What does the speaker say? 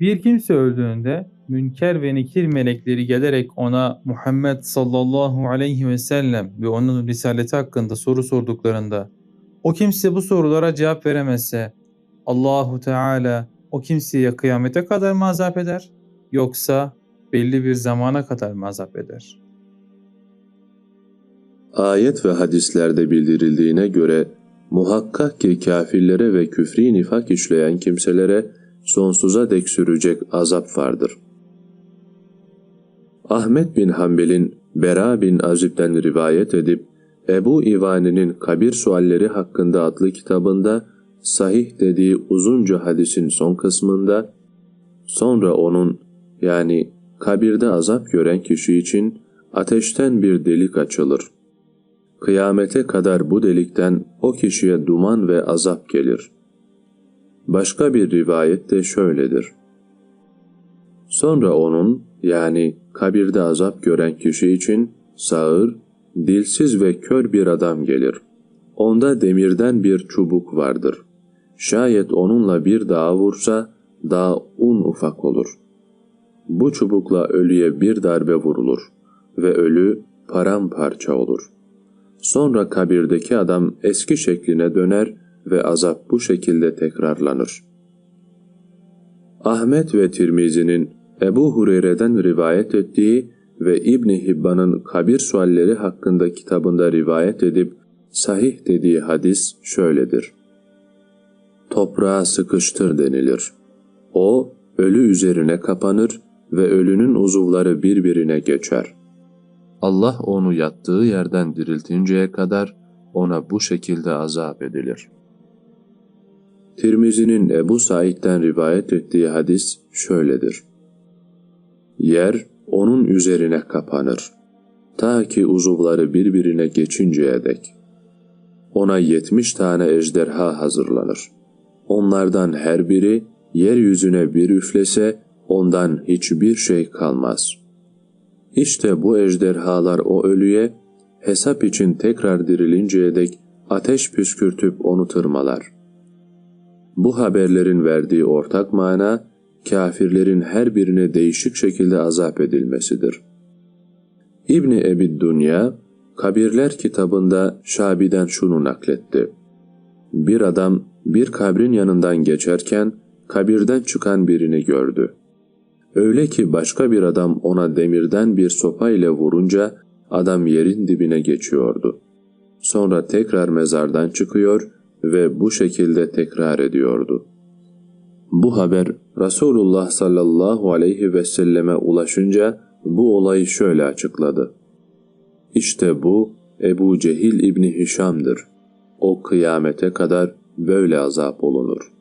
Bir kimse öldüğünde münker ve nekir melekleri gelerek ona Muhammed sallallahu aleyhi ve sellem ve onun risaleti hakkında soru sorduklarında o kimse bu sorulara cevap veremezse Allahu Teala o kimseye kıyamete kadar mı azap eder yoksa belli bir zamana kadar mı azap eder? Ayet ve hadislerde bildirildiğine göre muhakkak ki kafirlere ve küfri nifak işleyen kimselere sonsuza dek sürecek azap vardır. Ahmet bin Hanbel'in Bera bin Azib'den rivayet edip Ebu İvani'nin Kabir Sualleri hakkında adlı kitabında sahih dediği uzunca hadisin son kısmında sonra onun yani kabirde azap gören kişi için ateşten bir delik açılır. Kıyamete kadar bu delikten o kişiye duman ve azap gelir. Başka bir rivayet de şöyledir. Sonra onun yani kabirde azap gören kişi için sağır, dilsiz ve kör bir adam gelir. Onda demirden bir çubuk vardır. Şayet onunla bir dağa vursa dağ un ufak olur. Bu çubukla ölüye bir darbe vurulur ve ölü paramparça olur. Sonra kabirdeki adam eski şekline döner ve azap bu şekilde tekrarlanır. Ahmet ve Tirmizi'nin Ebu Hureyre'den rivayet ettiği ve İbni Hibban'ın kabir sualleri hakkında kitabında rivayet edip sahih dediği hadis şöyledir. Toprağa sıkıştır denilir. O, ölü üzerine kapanır ve ölünün uzuvları birbirine geçer. Allah onu yattığı yerden diriltinceye kadar ona bu şekilde azap edilir. Tirmizi'nin Ebu Said'den rivayet ettiği hadis şöyledir. Yer onun üzerine kapanır. Ta ki uzuvları birbirine geçinceye dek. Ona yetmiş tane ejderha hazırlanır. Onlardan her biri yeryüzüne bir üflese ondan hiçbir şey kalmaz. İşte bu ejderhalar o ölüye hesap için tekrar dirilinceye dek ateş püskürtüp onu tırmalar. Bu haberlerin verdiği ortak mana, kafirlerin her birine değişik şekilde azap edilmesidir. İbni Ebid Dünya, Kabirler kitabında Şabi'den şunu nakletti. Bir adam bir kabrin yanından geçerken kabirden çıkan birini gördü. Öyle ki başka bir adam ona demirden bir sopa ile vurunca adam yerin dibine geçiyordu. Sonra tekrar mezardan çıkıyor ve bu şekilde tekrar ediyordu. Bu haber Resulullah sallallahu aleyhi ve selleme ulaşınca bu olayı şöyle açıkladı. İşte bu Ebu Cehil İbni Hişam'dır. O kıyamete kadar böyle azap olunur.''